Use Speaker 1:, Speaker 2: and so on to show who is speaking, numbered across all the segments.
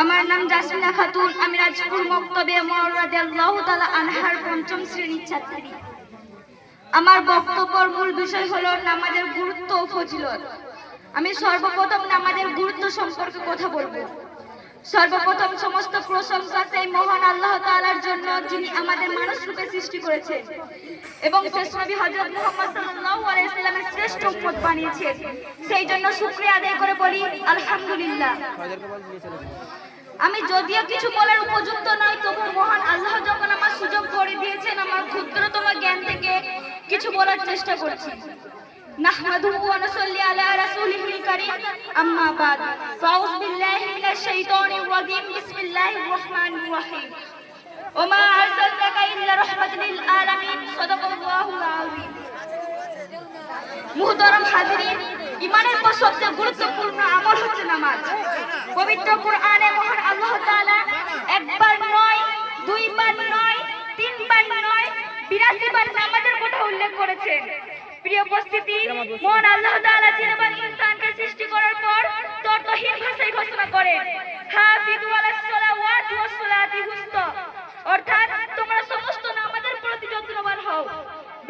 Speaker 1: আমার নাম জাসমিনা খাতুন আমি রাজপুর মক্তবে মর রাদিয়াল্লাহু তাআলা আনহার পঞ্চম শ্রেণির ছাত্রী। আমার বক্তব্যের মূল বিষয় হলো নামাজের গুরুত্ব ও ফজিলত। আমি সর্বপ্রথম নামাজের গুরুত্ব সম্পর্কে কথা বলব। সর্বপ্রথম সমস্ত প্রশংসা সেই মহান আল্লাহ তাআলার জন্য যিনি আমাদের মানুষ রূপে সৃষ্টি করেছে। এবং শ্রেষ্ঠ নবী হযরত মুহাম্মদ সাল্লাল্লাহু আলাইহি শ্রেষ্ঠ উম্মত বানিয়েছে। সেই জন্য শুকরিয়া আদায় করে বলি, আলহামদুলিল্লাহ। আমি যদিও কিছু বলার উপযুক্ত নয় তবু মহান আল্লাহ যখন আমার সুযোগ করে দিয়েছেন, আমার ক্ষুদ্রতম জ্ঞান থেকে কিছু বলার চেষ্টা করছি। নাহমাদুহু ওয়া নুসাল্লি আলা রাসূলিহিল কারীম। আম্মা বাদ। ফাউজ বিল্লাহি الشيطان الرجيم بسم الله الرحمن الرحيم وما أرسلناك إلا رحمة للعالمين صدق الله العظيم মুহতারাম হাজিরিন ইমানের পর সবচেয়ে গুরুত্বপূর্ণ আমল হচ্ছে নামাজ পবিত্র কোরআনে মহান আল্লাহ তাআলা একবার নয় দুইবার নয় তিনবার নয় বিরাশি বার নামাজের কথা উল্লেখ করেছেন প্রিয় উপস্থিতি মহান আল্লাহ তাআলা জিনবান ইনসানকে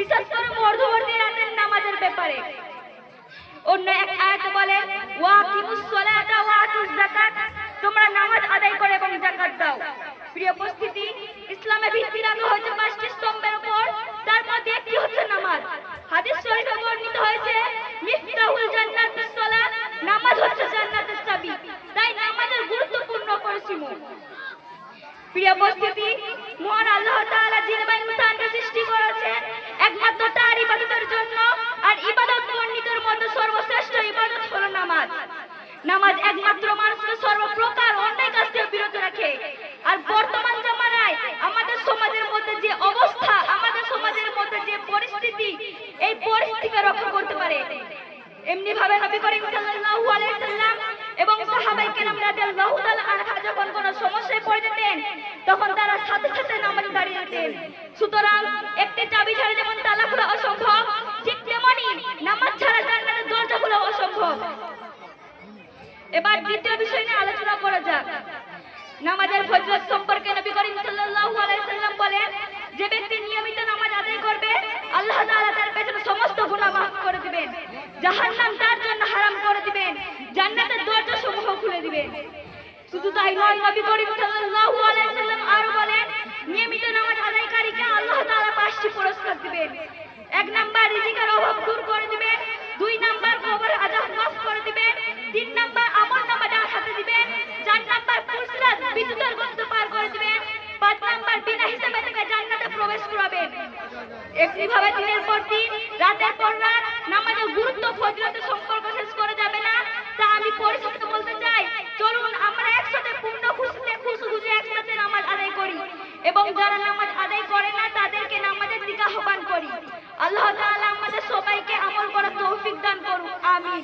Speaker 1: বিশেষ করে মধ্যবর্তী রাতের নামাজের ব্যাপারে। অন্য এক আয়াত বলে, ওয়াকিমুস সালাতা ওয়া যাকাত। তোমরা নামাজ আদায় করে এবং যাকাত দাও। প্রিয় উপস্থিতি, ইসলামে ভিত্তি রাখা হয়েছে পাঁচটি স্তম্ভের উপর। তার মধ্যে একটি হচ্ছে নামাজ। হাদিস শরীফে বর্ণিত হয়েছে, মিফতাহুল জান্নাতুস সালাত। নামাজ হচ্ছে জান্নাতের চাবি। তাই নামাজের গুরুত্বপূর্ণ পরিসীম। প্রিয় উপস্থিতি, মহান আল্লাহ তাআলা নামাজ একমাত্র মানুষকে সর্বপ্রকার অন্যায় কাজ থেকে বিরত রাখে। আর বর্তমান জামানায় আমাদের সমাজের মধ্যে যে অবস্থা, আমাদের সমাজের মধ্যে যে পরিস্থিতি, এই পরিস্থিতিকে রক্ষা করতে পারে। এমনি ভাবে নবী করিম সাল্লাল্লাহু আলাইহি সাল্লাম এবং সাহাবাই কেরাম রাদিয়াল্লাহু তাআলা আনহা যখন কোনো সমস্যায় পড়ে যেতেন, তখন তারা সাথে সাথে নামাজে দাঁড়িয়ে যেতেন। সুতরাং একটি চাবি ছাড়া তালা খোলা অসম্ভব ঠিক তেমনি নামাজ ছাড়া জান্নাতের দরজা খোলা অসম্ভব এবার দ্বিতীয় বিষয় নিয়ে আলোচনা করা যাক। নামাজের ফজিলত সম্পর্কে নবী করিম সাল্লাল্লাহু আলাইহি সাল্লাম বলেন, যে ব্যক্তি নিয়মিত নামাজ আদায় করবে, আল্লাহ তাআলা তার পেছনে সমস্ত গুনাহ মাফ করে দিবেন, জাহান্নাম তার জন্য হারাম করে দিবেন, জান্নাতের দরজা সমূহ খুলে দিবেন। শুধু তাই নয়, নবী করিম সাল্লাল্লাহু আলাইহি সাল্লাম আরও বলেন, নিয়মিত নামাজ আদায়কারীকে আল্লাহ তাআলা পাঁচটি পুরস্কার দিবেন। এক নাম্বার রিজিকের অভাব দূর করে দিবেন, দুই নাম্বার কবর আযাব মাফ করে দিবেন করাবেন একইভাবে দিনের পর দিন, রাতের পর রাত নামাজের গুরুত্ব, ফজিলতের সম্পর্ক শেষ করা যাবে না? তা আমি পরিশেষে বলতে চাই, চলুন আমরা একসাথে পূর্ণ খুশিতে খুশি খুশি একসাথে নামাজ আদায় করি। এবং যারা নামাজ আদায় করে না, তাদেরকে নামাজের দিকে আহ্বান করি। আল্লাহ তাআলা আমাদের সবাইকে আমল করার তৌফিক দান করুন আমিন।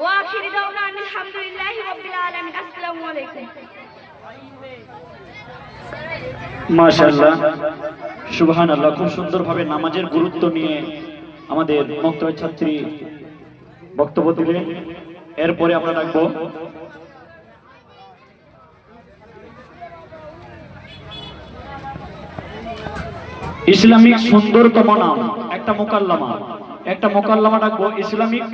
Speaker 1: ওয়া আখিরি দাওনা আলহামদুলিল্লাহি রাব্বিল আলামিন। আসসালামু আলাইকুম।
Speaker 2: মাশাআল্লাহ। সুবহান আল্লাহ খুব সুন্দরভাবে নামাজের গুরুত্ব নিয়ে আমাদের বক্তব্য ছাত্রী বক্তব্য দিলেন। এরপরে আমরা রাখব ইসলামিক সুন্দরতম নাম, একটা মোকাল্লামা। একটা মোকাল্লামা ডাকবো, ইসলামিক